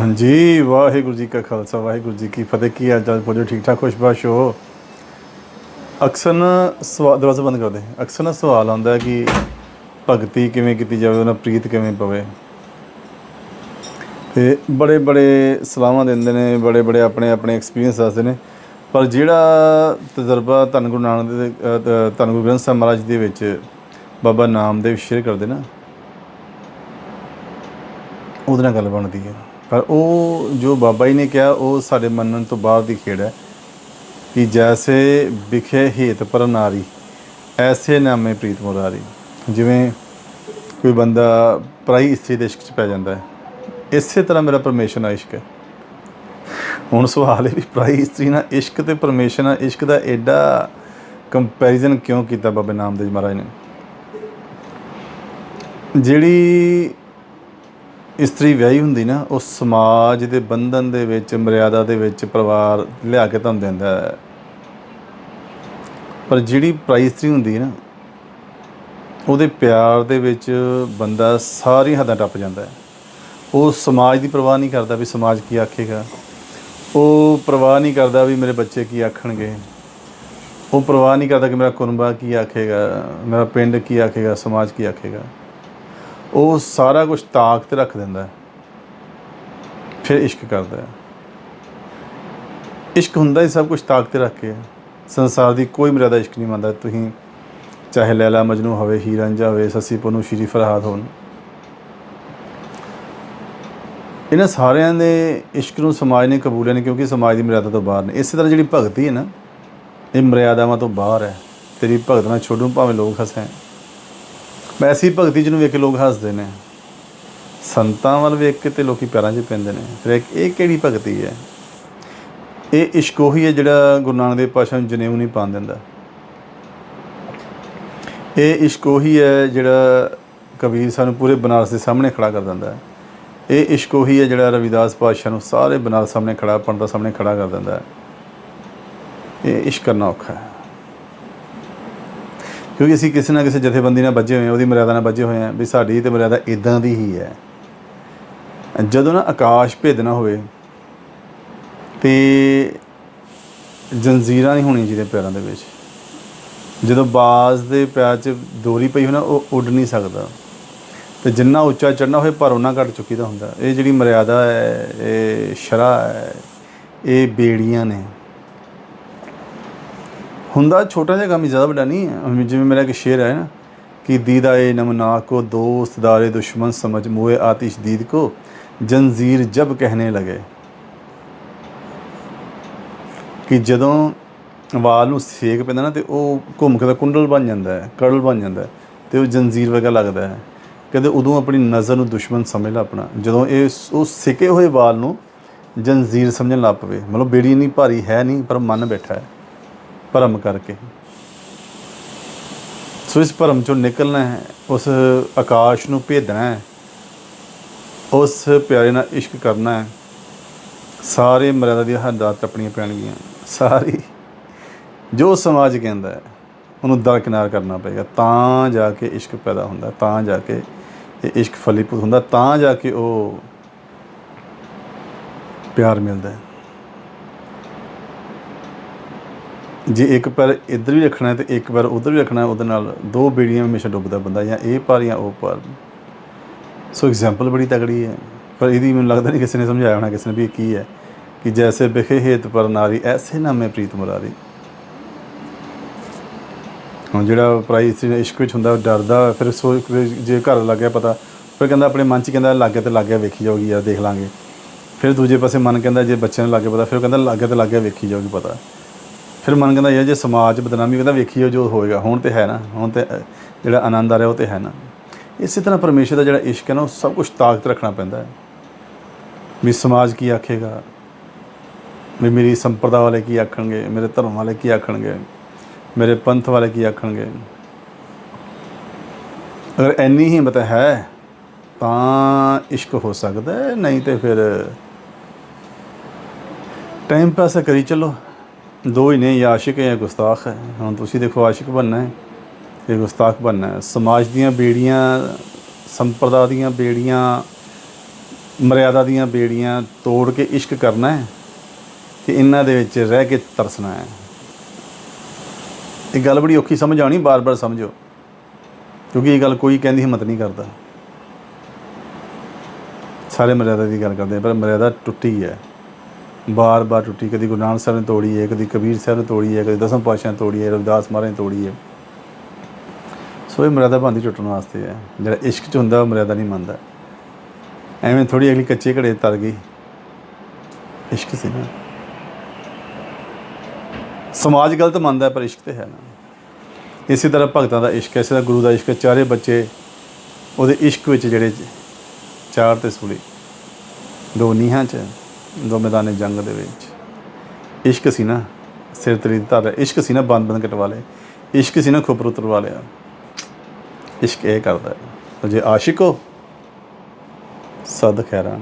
ਹਾਂਜੀ, ਵਾਹਿਗੁਰੂ ਜੀ ਕਾ ਖਾਲਸਾ, ਵਾਹਿਗੁਰੂ ਜੀ ਕੀ ਫਤਿਹ। ਕੀ ਹਾਲ ਚਾਲ? ਬੋਲੋ, ਠੀਕ ਠਾਕ ਖੁਸ਼ਬਾਸ਼ ਹੋ। ਅਕਸਰ ਨਾ ਸਵਾਲ ਦਰਵਾਜ਼ਾ ਬੰਦ ਕਰਦੇ ਅਕਸਰ ਨਾ ਸਵਾਲ ਆਉਂਦਾ ਕਿ ਭਗਤੀ ਕਿਵੇਂ ਕੀਤੀ ਜਾਵੇ ਉਹਨਾਂ ਪ੍ਰੀਤ ਕਿਵੇਂ ਪਵੇ। ਤੇ ਬੜੇ ਬੜੇ ਸਲਾਹਾਂ ਦਿੰਦੇ ਨੇ ਬੜੇ ਬੜੇ ਆਪਣੇ ਆਪਣੇ ਐਕਸਪੀਰੀਅੰਸ ਦੱਸਦੇ ਨੇ। ਪਰ ਜਿਹੜਾ ਤਜਰਬਾ ਧੰਨ ਗੁਰੂ ਨਾਨਕ ਦੇ, ਧੰਨ ਗੁਰੂ ਗ੍ਰੰਥ ਸਾਹਿਬ ਮਹਾਰਾਜ ਦੇ ਵਿੱਚ ਬਾਬਾ ਨਾਮਦੇਵ ਸ਼ੇਅਰ ਕਰਦੇ ਨਾ, ਉਹਦੇ ਨਾਲ ਗੱਲ ਬਣਦੀ ਹੈ। ਪਰ ਉਹ ਜੋ ਬਾਬਾ ਜੀ ਨੇ ਕਿਹਾ, ਉਹ ਸਾਡੇ ਮੰਨਣ ਤੋਂ ਬਾਅਦ ਦੀ ਖੇਡ ਹੈ ਕਿ ਜੈਸੇ ਵਿਖੇ ਹੇਤ ਪਰ ਨਾਰੀ, ਐਸੇ ਨਾਮੇ ਪ੍ਰੀਤ ਮੁਰਾਰੀ। ਜਿਵੇਂ ਕੋਈ ਬੰਦਾ ਪ੍ਰਾਈ ਇਸਤਰੀ ਦੇ ਇਸ਼ਕ 'ਚ ਪੈ ਜਾਂਦਾ ਹੈ। ਇਸੇ ਤਰ੍ਹਾਂ ਮੇਰਾ ਪਰਮੇਸ਼ਰ ਨਾਲ ਇਸ਼ਕ ਹੈ। ਹੁਣ ਸਵਾਲ ਹੈ ਵੀ ਪ੍ਰਾਈ ਇਸਤਰੀ ਨਾਲ ਇਸ਼ਕ ਤੇ ਪਰਮੇਸ਼ਰ ਨਾਲ ਇਸ਼ਕ ਦਾ ਐਡਾ ਕੰਪੈਰੀਜ਼ਨ ਕਿਉਂ ਕੀਤਾ ਬਾਬੇ ਨਾਮਦੇਵ ਮਹਾਰਾਜ ਨੇ? ਜਿਹੜੀ ਇਸਤਰੀ ਵਿਆਹੀ ਹੁੰਦੀ ਨਾ, ਉਹ ਸਮਾਜ ਦੇ ਬੰਧਨ ਦੇ ਵਿੱਚ, ਮਰਿਆਦਾ ਦੇ ਵਿੱਚ ਪਰਿਵਾਰ ਲਿਆ ਕੇ ਤੁਹਾਨੂੰ ਦਿੰਦਾ ਹੈ। ਪਰ ਜਿਹੜੀ ਪ੍ਰਾਈ ਇਸਤਰੀ ਹੁੰਦੀ ਨਾ, ਉਹਦੇ ਪਿਆਰ ਦੇ ਵਿੱਚ ਬੰਦਾ ਸਾਰੀ ਹੱਦਾਂ ਟੱਪ ਜਾਂਦਾ ਹੈ। ਉਹ ਸਮਾਜ ਦੀ ਪਰਵਾਹ ਨਹੀਂ ਕਰਦਾ ਵੀ ਸਮਾਜ ਕੀ ਆਖੇਗਾ। ਉਹ ਪਰਵਾਹ ਨਹੀਂ ਕਰਦਾ ਵੀ ਮੇਰੇ ਬੱਚੇ ਕੀ ਆਖਣਗੇ। ਉਹ ਪਰਵਾਹ ਨਹੀਂ ਕਰਦਾ ਕਿ ਮੇਰਾ ਕੁਨਬਾ ਕੀ ਆਖੇਗਾ, ਮੇਰਾ ਪਿੰਡ ਕੀ ਆਖੇਗਾ, ਸਮਾਜ ਕੀ ਆਖੇਗਾ। ਉਹ ਸਾਰਾ ਕੁਝ ਤਾਕ ਤੇ ਰੱਖ ਦਿੰਦਾ ਹੈ। ਫਿਰ ਇਸ਼ਕ ਕਰਦਾ ਹੈ। ਇਸ਼ਕ ਹੁੰਦਾ ਹੀ ਸਭ ਕੁਝ ਤਾਕ ਤੇ ਰੱਖ ਕੇ। ਸੰਸਾਰ ਦੀ ਕੋਈ ਮਰਿਆਦਾ ਇਸ਼ਕ ਨਹੀਂ ਮੰਨਦਾ। ਤੁਸੀਂ ਚਾਹੇ ਲੈਲਾ ਮਜਨੂ ਹੋਵੇ ਹੀਰ ਰਾਂਝਾ ਹੋਵੇ, ਸੱਸੀ ਪਨੂ, ਸ਼੍ਰੀ ਫਰਹਾਦ ਹੋਣ। ਇਹਨਾਂ ਸਾਰਿਆਂ ਦੇ ਇਸ਼ਕ ਨੂੰ ਸਮਾਜ ਨੇ ਕਬੂਲਿਆ ਨਹੀਂ ਕਿਉਂਕਿ ਸਮਾਜ ਦੀ ਮਰਿਆਦਾ ਤੋਂ ਬਾਹਰ ਨੇ। ਇਸੇ ਤਰ੍ਹਾਂ ਜਿਹੜੀ ਭਗਤੀ ਹੈ ਨਾ, ਇਹ ਮਰਿਆਦਾਵਾਂ ਤੋਂ ਬਾਹਰ ਹੈ। ਤੇਰੀ ਭਗਤ ਨਾਲ ਛੋਡੂ ਭਾਵੇਂ ਲੋਕ ਹੱਸੈਂ ਵੈਸੀ ਭਗਤੀ ਜਿਹਨੂੰ ਵੇਖ ਕੇ ਲੋਕ ਹੱਸਦੇ ਨੇ। ਸੰਤਾਂ ਵੱਲ ਵੇਖ ਕੇ ਤੇ ਲੋਕੀ ਪੈਰਾਂ 'ਚ ਪੈਂਦੇ ਨੇ। ਫਿਰ ਇਹ- ਕਿਹੜੀ ਭਗਤੀ ਹੈ? ਇਹ ਇਸ਼ਕ ਉਹੀ ਹੈ ਜਿਹੜਾ ਗੁਰੂ ਨਾਨਕ ਦੇਵ ਪਾਤਸ਼ਾਹ ਨੂੰ ਜਨੇਊ ਨਹੀਂ ਪਾਣ ਦਿੰਦਾ। ਇਹ ਇਸ਼ਕ ਉਹੀ ਹੈ ਜਿਹੜਾ ਕਬੀਰ ਸਾਨੂੰ ਪੂਰੇ ਬਨਾਰਸ ਦੇ ਸਾਹਮਣੇ ਖੜਾ ਕਰ ਦਿੰਦਾ ਹੈ। ਇਹ ਇਸ਼ਕ ਉਹੀ ਹੈ ਜਿਹੜਾ ਰਵਿਦਾਸ ਪਾਤਸ਼ਾਹ ਨੂੰ ਸਾਰੇ ਬਨਾਰਸ ਸਾਹਮਣੇ ਖੜਾ, ਪੰਡਤਾਂ ਸਾਹਮਣੇ ਖੜਾ ਕਰ ਦਿੰਦਾ ਹੈ। ਇਹ ਇਸ਼ਕ ਕਰਨਾ ਔਖਾ ਹੈ। ਕਿਉਂਕਿ ਅਸੀਂ ਕਿਸੇ ਨਾ ਕਿਸੇ ਜਥੇਬੰਦੀ ਨਾਲ ਬੱਝੇ ਹੋਏ ਹਾਂ, ਉਹਦੀ ਮਰਿਆਦਾ ਨਾਲ ਬੱਝੇ ਹੋਏ ਹਾਂ ਵੀ ਸਾਡੀ ਤੇ ਮਰਿਆਦਾ ਇਦਾਂ ਦੀ ਹੀ ਹੈ। ਜਦੋਂ ਨਾ ਆਕਾਸ਼ ਭੇਦ ਹੋਵੇ ਤੇ ਜੰਜ਼ੀਰਾਂ ਨਹੀਂ ਹੋਣੀਆਂ ਜਿਹਦੇ ਪੈਰਾਂ ਦੇ ਵਿੱਚ। ਜਦੋਂ ਬਾਜ਼ ਦੇ ਪੈਰ 'ਚ ਦੋਰੀ ਪਈ ਹੋਣਾ ਉਹ ਉੱਡ ਨਹੀਂ ਸਕਦਾ। ਤੇ ਜਿੰਨਾ ਉੱਚਾ ਚੜਨਾ ਹੋਵੇ, ਪਰ ਉਹਨਾਂ ਘਟ ਚੁੱਕੀ ਦਾ ਹੁੰਦਾ। ਇਹ ਜਿਹੜੀ ਮਰਿਆਦਾ ਹੈ, ਇਹ ਸ਼ਰਾ ਹੈ, ਇਹ ਬੇੜੀਆਂ ਨੇ। ਹੁੰਦਾ ਛੋਟਾ ਜਿਹਾ ਕੰਮ ਹੀ, ਜ਼ਿਆਦਾ ਵੱਡਾ ਨਹੀਂ ਹੈ ਜਿਵੇਂ ਮੇਰਾ ਇੱਕ ਸ਼ੇਰ ਹੈ ਨਾ, ਕਿ ਦੀਦਾ ਏ ਨਮਨਾ ਕੋ ਦੋਸਤ, ਦਾਰੇ ਦੁਸ਼ਮਨ ਸਮਝ ਮੋਏ ਆਤਿਸ਼ ਦੀਦ ਕੋ, ਜੰਜੀਰ ਜਬ ਕਹਿਣੇ ਲਗੇ। ਕਿ ਜਦੋਂ ਵਾਲ ਨੂੰ ਸੇਕ ਪੈਂਦਾ ਨਾ, ਤੇ ਉਹ ਘੁੰਮ ਕੇ ਦਾ ਕੁੰਡਲ ਬਣ ਜਾਂਦਾ ਹੈ ਕੜਲ ਬਣ ਜਾਂਦਾ ਹੈ, ਤੇ ਉਹ ਜੰਜੀਰ ਵਰਗਾ ਲੱਗਦਾ ਹੈ। ਕਦੇ ਉਦੋਂ ਆਪਣੀ ਨਜ਼ਰ ਨੂੰ ਦੁਸ਼ਮਣ ਸਮਝ ਲਾ ਆਪਣਾ। ਜਦੋਂ ਇਹ ਉਹ ਸਿਕੇ ਹੋਏ ਵਾਲ ਨੂੰ ਜੰਜੀਰ ਸਮਝਣ ਲੱਗ ਪਵੇ, ਮਤਲਬ ਬੇੜੀ ਨਹੀਂ ਭਾਰੀ ਹੈ ਨਹੀਂ, ਪਰ ਮਨ ਬੈਠਾ ਹੈ। ਭਰਮ ਕਰਕੇ। ਸੋ ਇਸ ਭਰਮ ਚੋਂ ਨਿਕਲਣਾ ਹੈ, ਉਸ ਆਕਾਸ਼ ਨੂੰ ਭੇਦਣਾ ਹੈ, ਉਸ ਪਿਆਰੇ ਨਾਲ ਇਸ਼ਕ ਕਰਨਾ ਹੈ, ਸਾਰੇ ਮਰਿਆਦਾ ਦੀਆਂ ਹੱਦਾਂ ਟੱਪਣੀਆਂ ਪੈਣਗੀਆਂ। ਸਾਰੀ ਜੋ ਸਮਾਜ ਕਹਿੰਦਾ ਹੈ, ਉਹਨੂੰ ਦਰਕਿਨਾਰ ਕਰਨਾ ਪਏਗਾ। ਤਾਂ ਜਾ ਕੇ ਇਸ਼ਕ ਪੈਦਾ ਹੁੰਦਾ, ਤਾਂ ਜਾ ਕੇ ਇਹ ਇਸ਼ਕ ਫਲੀਭੂਤ ਹੁੰਦਾ, ਤਾਂ ਜਾ ਕੇ ਉਹ ਪਿਆਰ ਮਿਲਦਾ ਹੈ। ਜੇ ਇੱਕ ਪੈਰ ਇੱਧਰ ਵੀ ਰੱਖਣਾ ਹੈ ਤੇ ਇੱਕ ਪੈਰ ਉੱਧਰ ਵੀ ਰੱਖਣਾ ਉਹਦੇ ਨਾਲ ਦੋ ਬੇੜੀਆਂ ਹਮੇਸ਼ਾ ਡੁੱਬਦਾ ਬੰਦਾ ਜਾਂ ਇਹ ਪਾਰ ਜਾਂ ਉਹ ਪਾਰ। ਸੋ ਐਗਜ਼ਾਮਪਲ ਬੜੀ ਤਗੜੀ ਹੈ। ਪਰ ਇਹਦੀ ਮੈਨੂੰ ਲੱਗਦਾ ਨਹੀਂ ਕਿਸੇ ਨੇ ਸਮਝਾਇਆ ਹੋਣਾ, ਕਿਸੇ ਨੇ ਵੀ ਕੀ ਹੈ। ਕਿ ਜੈਸੇ ਬਿਖੇ ਹੇਤ ਪਰ ਨਾਰੀ, ਐਸੇ ਨਾਮੇ ਪ੍ਰੀਤ ਮੁਰਾਰੀ। ਹੁਣ ਜਿਹੜਾ ਪ੍ਰਾਈ ਇਸ਼ਕ ਵਿੱਚ ਹੁੰਦਾ ਡਰਦਾ, ਫਿਰ ਸੋਚ ਜੇ ਘਰ ਲੱਗ ਪਤਾ, ਫਿਰ ਕਹਿੰਦਾ ਆਪਣੇ ਮਨ 'ਚ ਕਹਿੰਦਾ ਲੱਗ ਗਿਆ ਤੇ ਲੱਗ ਵੇਖੀ ਜਾਊਗੀ ਯਾਰ, ਦੇਖ ਲਾਂਗੇ। ਫਿਰ ਦੂਜੇ ਪਾਸੇ ਮਨ ਕਹਿੰਦਾ ਜੇ ਬੱਚਿਆਂ ਨੂੰ ਲੱਗ ਪਤਾ, ਫਿਰ ਕਹਿੰਦਾ ਲੱਗ ਗਿਆ ਤੇ ਲੱਗ ਵੇਖੀ ਜਾਊਗੀ ਪਤਾ। ਫਿਰ ਮਨ ਕਹਿੰਦਾ, ਯਾਰ ਜੇ ਸਮਾਜ ਬਦਨਾਮੀ ਕਹਿੰਦਾ ਵੇਖੀਓ ਜੋ ਹੋਏਗਾ। ਹੁਣ ਤੇ ਹੈ ਨਾ, ਹੁਣ ਤੇ ਜਿਹੜਾ ਆਨੰਦ ਆ ਰਿਹਾ ਉਹ ਤੇ ਹੈ ਨਾ। ਇਸੇ ਤਰ੍ਹਾਂ ਪਰਮੇਸ਼ਰ ਦਾ ਜਿਹੜਾ ਇਸ਼ਕ ਹੈ ਨਾ, ਉਹ ਸਭ ਕੁਝ ਤਾਕਤ ਰੱਖਣਾ ਪੈਂਦਾ ਹੈ। ਵੀ ਸਮਾਜ ਕੀ ਆਖੇਗਾ? ਵੀ ਮੇਰੀ ਸੰਪਰਦਾ ਵਾਲੇ ਕੀ ਆਖਣਗੇ? ਮੇਰੇ ਧਰਮ ਵਾਲੇ ਕੀ ਆਖਣਗੇ? ਮੇਰੇ ਪੰਥ ਵਾਲੇ ਕੀ ਆਖਣਗੇ? ਅਗਰ ਇੰਨੀ ਹਿੰਮਤ ਹੈ, ਤਾਂ ਇਸ਼ਕ ਹੋ ਸਕਦਾ ਨਹੀਂ ਤੇ ਫਿਰ ਟਾਈਮ ਪਾਸ ਕਰੀ ਚੱਲੋ। ਦੋ ਹੀ ਨੇ ਜਾਂ ਆਸ਼ਿਕ ਹੈ ਜਾਂ ਗੁਸਤਾਖ ਹੈ। ਹੁਣ ਤੁਸੀਂ ਦੇਖੋ ਆਸ਼ਿਕ ਬਣਨਾ ਹੈ, ਇਹ ਗੁਸਤਾਖ ਬਣਨਾ ਹੈ। ਸਮਾਜ ਦੀਆਂ ਬੇੜੀਆਂ, ਸੰਪਰਦਾ ਦੀਆਂ ਬੇੜੀਆਂ, ਮਰਿਆਦਾ ਦੀਆਂ ਬੇੜੀਆਂ ਤੋੜ ਕੇ ਇਸ਼ਕ ਕਰਨਾ ਹੈ ਕਿ ਇਹਨਾਂ ਦੇ ਵਿੱਚ ਰਹਿ ਕੇ ਤਰਸਣਾ ਹੈ। ਇਹ ਗੱਲ ਬੜੀ ਔਖੀ ਸਮਝ ਆਉਣੀ, ਬਾਰ-ਬਾਰ ਸਮਝੋ, ਕਿਉਂਕਿ ਇਹ ਗੱਲ ਕੋਈ ਕਹਿੰਦੀ ਹਿੰਮਤ ਨਹੀਂ ਕਰਦਾ। ਸਾਰੇ ਮਰਿਆਦਾ ਦੀ ਗੱਲ ਕਰਦੇ ਪਰ ਮਰਿਆਦਾ ਟੁੱਟੀ ਹੈ। ਬਾਰ-ਬਾਰ ਟੁੱਟੀ, ਕਦੀ ਗੁਰੂ ਨਾਨਕ ਸਾਹਿਬ ਨੇ ਤੋੜੀ ਹੈ, ਕਦੀ ਕਬੀਰ ਸਾਹਿਬ ਨੇ ਤੋੜੀ ਹੈ, ਕਦੀ ਦਸਮ ਪਾਤਸ਼ਾਹ ਨੇ ਤੋੜੀ ਹੈ, ਰਵਿਦਾਸ ਮਹਾਰਾਜ ਨੇ ਤੋੜੀ ਹੈ। ਸੋ ਇਹ ਮਰਿਆਦਾ ਬੰਦੀ ਟੁੱਟਣ ਵਾਸਤੇ ਹੈ। ਜਿਹੜਾ ਇਸ਼ਕ ਚ ਹੁੰਦਾ, ਉਹ ਮਰਿਆਦਾ ਨਹੀਂ ਮੰਨਦਾ। ਐਵੇਂ ਥੋੜੀ ਅਗਲੀ ਕੱਚੇ ਘੜੇ ਤਰ ਗਈ। ਇਸ਼ਕ ਸੀ ਨਾ। ਸਮਾਜ ਗਲਤ ਮੰਨਦਾ ਪਰ ਇਸ਼ਕ ਤੇ ਹੈ ਨਾ। ਇਸੇ ਤਰ੍ਹਾਂ ਭਗਤਾਂ ਦਾ ਇਸ਼ਕ ਹੈ, ਇਸੇ ਤਰ੍ਹਾਂ ਗੁਰੂ ਦਾ ਇਸ਼ਕ ਹੈ। ਚਾਰੇ ਬੱਚੇ ਉਹਦੇ ਇਸ਼ਕ ਵਿੱਚ ਜਿਹੜੇ ਚਾਰ ਤੇ ਸੂਲੀ। ਦੋ ਨੀਹਾਂ 'ਚ ਦੋ ਮੈਦਾਨੇ ਜੰਗ ਦੇ ਵਿੱਚ। ਇਸ਼ਕ ਸੀ ਨਾ, ਸਿਰ ਤਲੀ ਧਰ, ਇਸ਼ਕ ਸੀ ਨਾ, ਬੰਦ ਬੰਦ ਕਟਵਾ ਵਾਲੇ ਇਸ਼ਕ ਸੀ ਨਾ ਖੁਪਰ ਉਤਰ ਲਿਆ। ਇਸ਼ਕ ਇਹ ਕਰਦਾ ਹੈ ਤੇ ਜੇ ਆਸ਼ਿਕ ਹੋ, ਸਦ ਖੈਰਾਂ